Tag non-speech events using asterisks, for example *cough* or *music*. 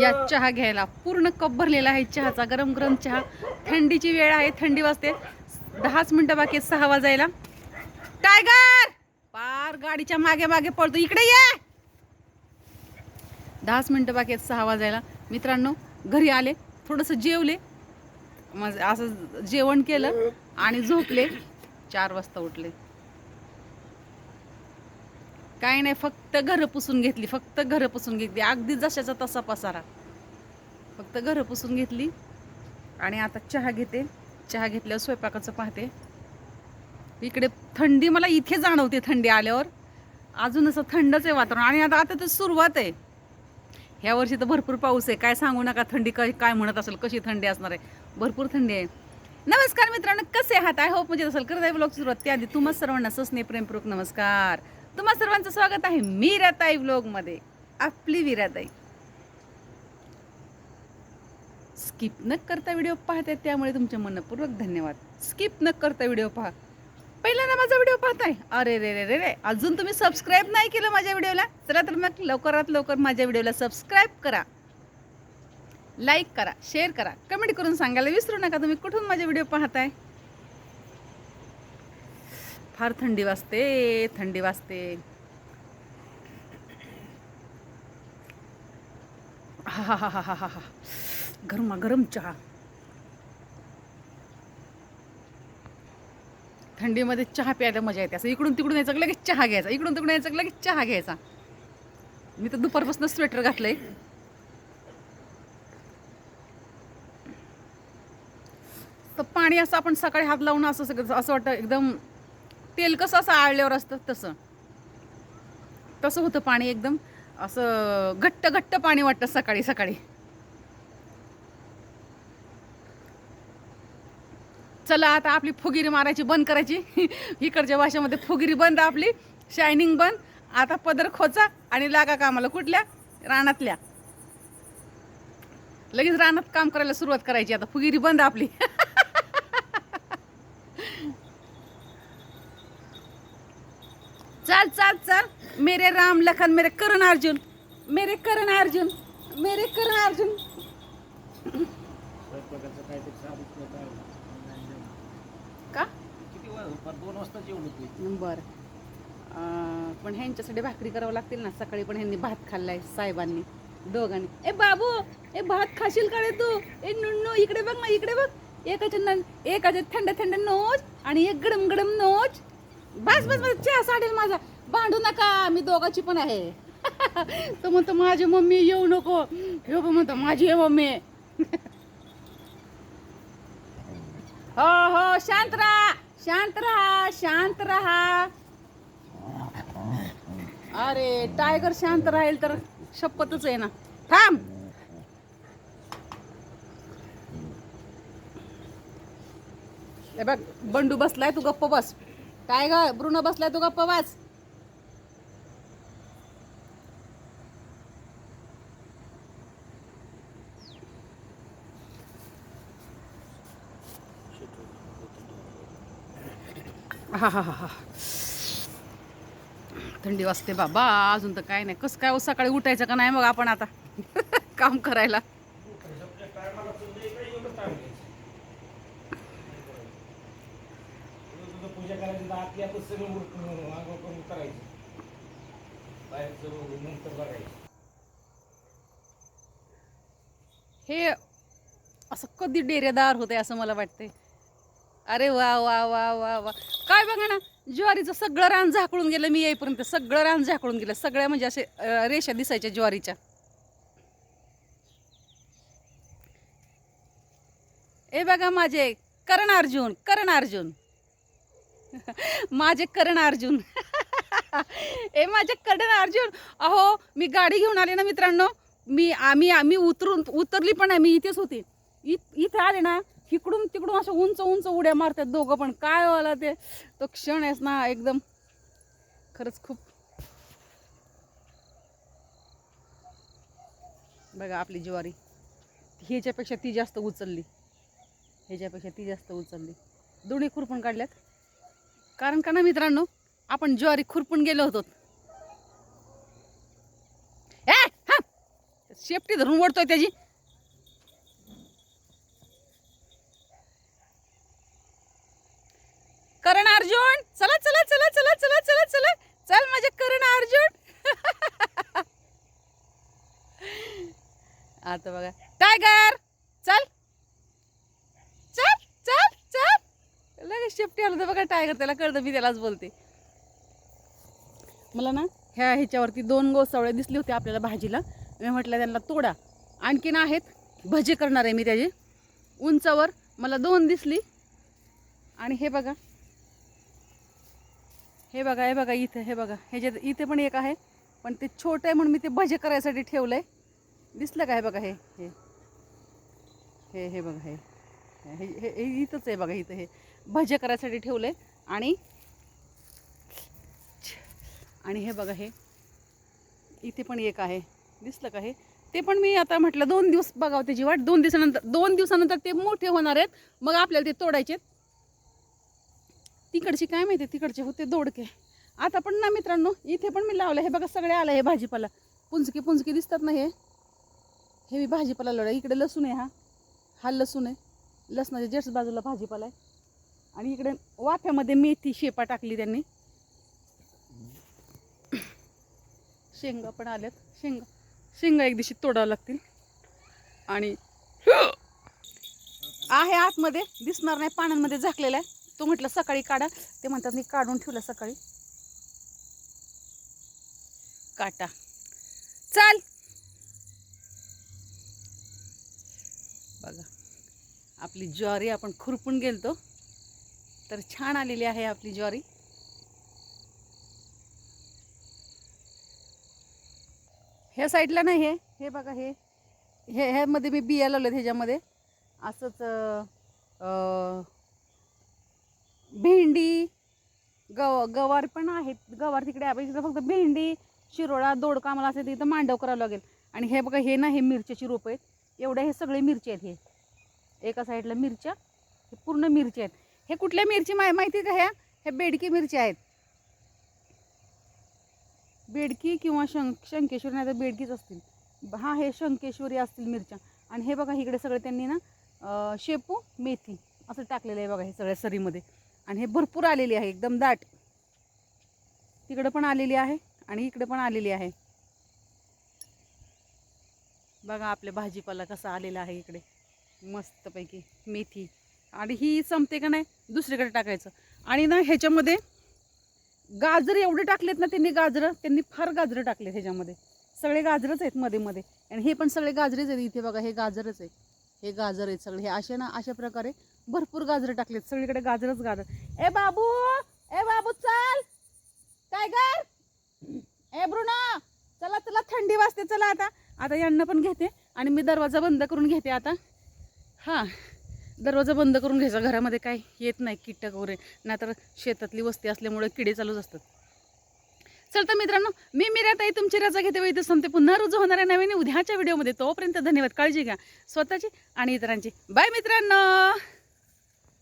या चहा घ्यायला. पूर्ण कप भरलेला आहे चहाचा गरम गरम चहा. थंडीची वेळ आहे थंडी वाजते. दहाच मिनिटं बाकी सहा वाजायला. टायगर! पार गाडीच्या मागे मागे पळतो. इकडे ये! दहाच मिनिटं बाकी सहा वाजायला. मित्रांनो घरी आले. थोडंसं जेवले. मग असं जेवण केलं आणि झोपले. चार वाजता उठले. काय नाही फक्त घरं पुसून घेतली फक्त घरं पुसून घेतली. अगदी जशाचा तसा पसारा. फक्त घरं पुसून घेतली आणि आता चहा घेते. चहा घेतल्यावर स्वयंपाकाचं पाहते. इकडे थंडी मला इथे जाणवते थंडी आल्यावर. अजून असं थंडच आहे वातावरण. आणि आता आता तर सुरुवात आहे. ह्या वर्षी तर भरपूर पाऊस आहे. काय सांगू नका थंडी काय काय म्हणत असेल कशी थंडी असणार आहे? भरपूर थंडी आहे. नमस्कार मित्रांनो कसे आहात? आय होप म्हणजे असेल. करत आहे ब्लॉग सुरुवात. त्याआधी तुम्हाला सर्वांना ससने प्रेमपूर्वक नमस्कार. तुम्हा सर्वांचं स्वागत आहे मी मीराताई ब्लॉगमध्ये आपली विराताई. स्किप न करता व्हिडिओ पाहते त्यामुळे तुमचे मनपूर्वक धन्यवाद. स्किप न करता व्हिडिओ पहा. पहिल्यांदा माझा व्हिडिओ पाहताय. अरे रे रे रे रे. अजून तुम्ही सबस्क्राईब नाही केलं माझ्या व्हिडिओला चला तर मग लवकरात लवकर माझ्या व्हिडिओला सबस्क्राईब करा. लाईक करा शेअर करा. कमेंट करून सांगायला विसरू नका. तुम्ही कुठून माझे व्हिडिओ पाहताय? फार थंडी वाजते थंडी वाजते. हा हा हा हा हा हा गरमा गरम चहा. थंडीमध्ये चहा प्यायला मजा येते. असं इकडून तिकडून यायचं की लगेच चहा घ्यायचा? इकडून तिकडून यायचं की लगेच चहा घ्यायचा? मी तर दुपारपासून स्वेटर घातलंय. तर पाणी असं आपण सकाळी हात लावून असं सगळं असं वाटतं एकदम तेल कसं असं आळल्यावर असतं तसं. तसं होतं पाणी एकदम. असं घट्ट घट्ट पाणी वाटतं सकाळी सकाळी. चला आता आपली फुगिरी मारायची बंद करायची. *laughs* इकडच्या भाषेमध्ये फुगिरी बंद आपली शायनिंग बंद. आता पदर खोचा आणि लागा कामाला. कुठल्या? रानातल्या. लगेच रानात काम करायला सुरुवात करायची आता. फुगिरी बंद आपली. *laughs* चल चल चल. मेरे राम लखन मेरे करण अर्जुन. मेरे करण अर्जुन. मेरे करण अर्जुन. का? बर. पण ह्यांच्यासाठी भाकरी करावं लागतील ना. सकाळी पण ह्यांनी भात खाल्लाय साहेबांनी दोघांनी. ए बाबू ए भात खाशील का रे तू? ए नुन्नू इकडे बघ ना इकडे बघ. एकाचे न एकाचे थंड थंड नोज आणि एक गडम गडम नोज बस बस बस चहा साडेल माझा. भांडू नका मी दोघाची पण आहे. *laughs* तो म्हणतो माझी मम्मी येऊ नको. हे म्हणतो माझी आहे मम्मी. *laughs* हो हो शांत राहा शांत राहा शांत राहा. अरे टायगर शांत राहील तर शपथच आहे ना थांब बघ बंडू बसलाय तू गप्प बस. टायगर ब्रुनो बसलाय तू गप्प वाच हा हा हा हा थंडी वाजते बाबा अजून तर काय नाही. कसं काय हो, सकाळी उठायचं का नाही मग आपण आता? *laughs* काम करायला. पूजा करायची तर आतली आपण सगळं उरकून आंघोळ करून करायची. नंतर बघायचं. हे असं कधी डेरेदार होते असं मला वाटतंय. अरे वा वा वा वा वा. काय बघा ना ज्वारीचं सगळं रान झाकळून गेलं मी येईपर्यंत सगळं रान झाकळून गेलं. सगळ्या म्हणजे असे रेषा दिसायच्या ज्वारीच्या. ए बघा माझे करण अर्जुन करण अर्जुन. *laughs* माझे करण अर्जुन. *laughs* ए माझे करण अर्जुन. अहो मी गाडी घेऊन आले ना मित्रांनो. मी आम्ही आम्ही उतरून उतरली पण आहे मी इथेच होते. इथ इथे आले ना इकडून तिकडून असं उंच उंच उड्या मारतात दोघं पण. काय हो वाला ते? तो क्षण आहेस ना एकदम. खरंच खूप. बघा आपली ज्वारी. ह्याच्यापेक्षा ती जास्त उचलली. ह्याच्यापेक्षा ती जास्त उचलली. दोन्ही खुरपण काढल्यात. कारण का ना मित्रांनो आपण ज्वारी खुरपून गेलो होतो. शेपटी धरून ओढतोय त्याची. करण अर्जुन चला चला चला चला चला चला चला. चल माझे करण अर्जुन. *laughs* आता बघा. टायगर चल चल चल चल लगेच शेपटी आलं तर बघा टायगर त्याला कळतं मी त्यालाच बोलते. मला ना ह्या ह्याच्यावरती दोन गोसावळे दिसले होते आपल्याला भाजीला. मी म्हटलं त्यांना तोडा. आणखीन आहेत भजे करणार आहे मी त्याचे. उंचावर मला दोन दिसली. आणि हे बघा. हे बघा हे बघा इथं हे बघा. ह्याच्यात इथे पण एक आहे पण ते छोटं आहे म्हणून मी ते भजे करायसाठी ठेवलं आहे दिसलं का हे बघा हे हे. हे हे बघा हे हे हे इथंच आहे बघा इथं हे. भजे करायसाठी ठेवले. आणि आणि हे बघा हे. इथे पण एक आहे. दिसलं का हे? ते पण मी आता म्हटलं दोन दिवस बघावं त्याची वाट. दोन दिवसानंतर दोन दिवसानंतर ते मोठे होणार आहेत. मग आपल्याला ते तोडायचे तिकडचे काय माहिती तिकडचे होते दोडके. आता पण ना मित्रांनो इथे पण मी लावलं. हे बघा सगळे आलं हे भाजीपाला. पुंजकी पुंजकी दिसतात ना हे? हे मी भाजीपाला लावलं. इकडे लसूण आहे हा. हा लसूण आहे. लसणाच्या जेठ बाजूला भाजीपाला आहे. आणि इकडे वाफ्यामध्ये मेथी शेपा टाकली त्यांनी. शेंगा पण आल्यात. शेंगा शेंगा एक दिवशी तोडावं लागतील. आणि आहे आतमध्ये दिसणार नाही पाण्यामध्ये झाकलेला आहे. तो म्हटलं सकाळी काढा. ते म्हणतात मी काढून ठेवलं सकाळी. काटा. चाल. बघा आपली ज्वारी आपण खुरपून गेलतो. तर छान आलेली आहे आपली ज्वारी. ह्या साईडला नाही हे हे बघा हे. हे ह्यामध्ये मी बिया लावल्यात ह्याच्यामध्ये. असंच भेंडी गव गवार पण आहेत. गवार तिकडे आहे. इकडे फक्त भेंडी शिरोळा दोडका आम्हाला असेल तिथं मांडव करावं लागेल. आणि हे बघा हे ना हे मिरच्याची रोपं आहेत. एवढ्या हे सगळे मिरची आहेत हे. एका साईडला मिरच्या हे पूर्ण मिरची आहेत. हे कुठल्या मिरची मा माहिती आहे का ह्या? हे बेडकी मिरची आहेत. बेडकी किंवा शंक शंकेश्वरी नाही तर बेडकीच असतील. हां हे शंकेश्वरी असतील मिरच्या. आणि हे बघा इकडे सगळे त्यांनी ना शेपू मेथी असं टाकलेलं आहे बघा हे सगळ्या सरीमध्ये. आणि हे भरपूर आलेली आहे एकदम दाट. तिकडं पण आलेली आहे आणि इकडे पण आलेली आहे. बघा आपल्या भाजीपाला कसा आलेला आहे इकडे. मस्तपैकी मेथी. आणि ही संपते का नाही? दुसरीकडे टाकायचं. आणि ना ह्याच्यामध्ये गाजर एवढे टाकलेत ना त्यांनी गाजरं त्यांनी फार गाजरं टाकलेत ह्याच्यामध्ये. सगळे गाजरच आहेत मध्ये मध्ये आणि हे पण सगळे गाजरेच आहेत इथे बघा हे गाजरच आहे हे गाजर आहेत सगळे. हे असे ना अशा प्रकारे भरपूर गाजरं टाकलेत. सगळीकडे गाजरच गाजर. ए बाबू! ए बाबू चाल! टायगर ए ब्रुना! चला चला थंडी वाजते. चला आता. आता यांना पण घेते आणि मी दरवाजा बंद करून घेते आता. हां. दरवाजा बंद करून घ्यायचा. घरामध्ये काय येत नाही कीटक वगैरे. नाहीतर शेतातली वस्ती असल्यामुळे किडे चालूच असतात. चल तर मित्रांनो मी मिराताई तुमची रजा घेते व संपते. पुन्हा रुजू होणाऱ्या नवीन उद्याच्या व्हिडिओमध्ये. तोपर्यंत धन्यवाद. काळजी घ्या. स्वतःची आणि इतरांची. बाय मित्रांनो!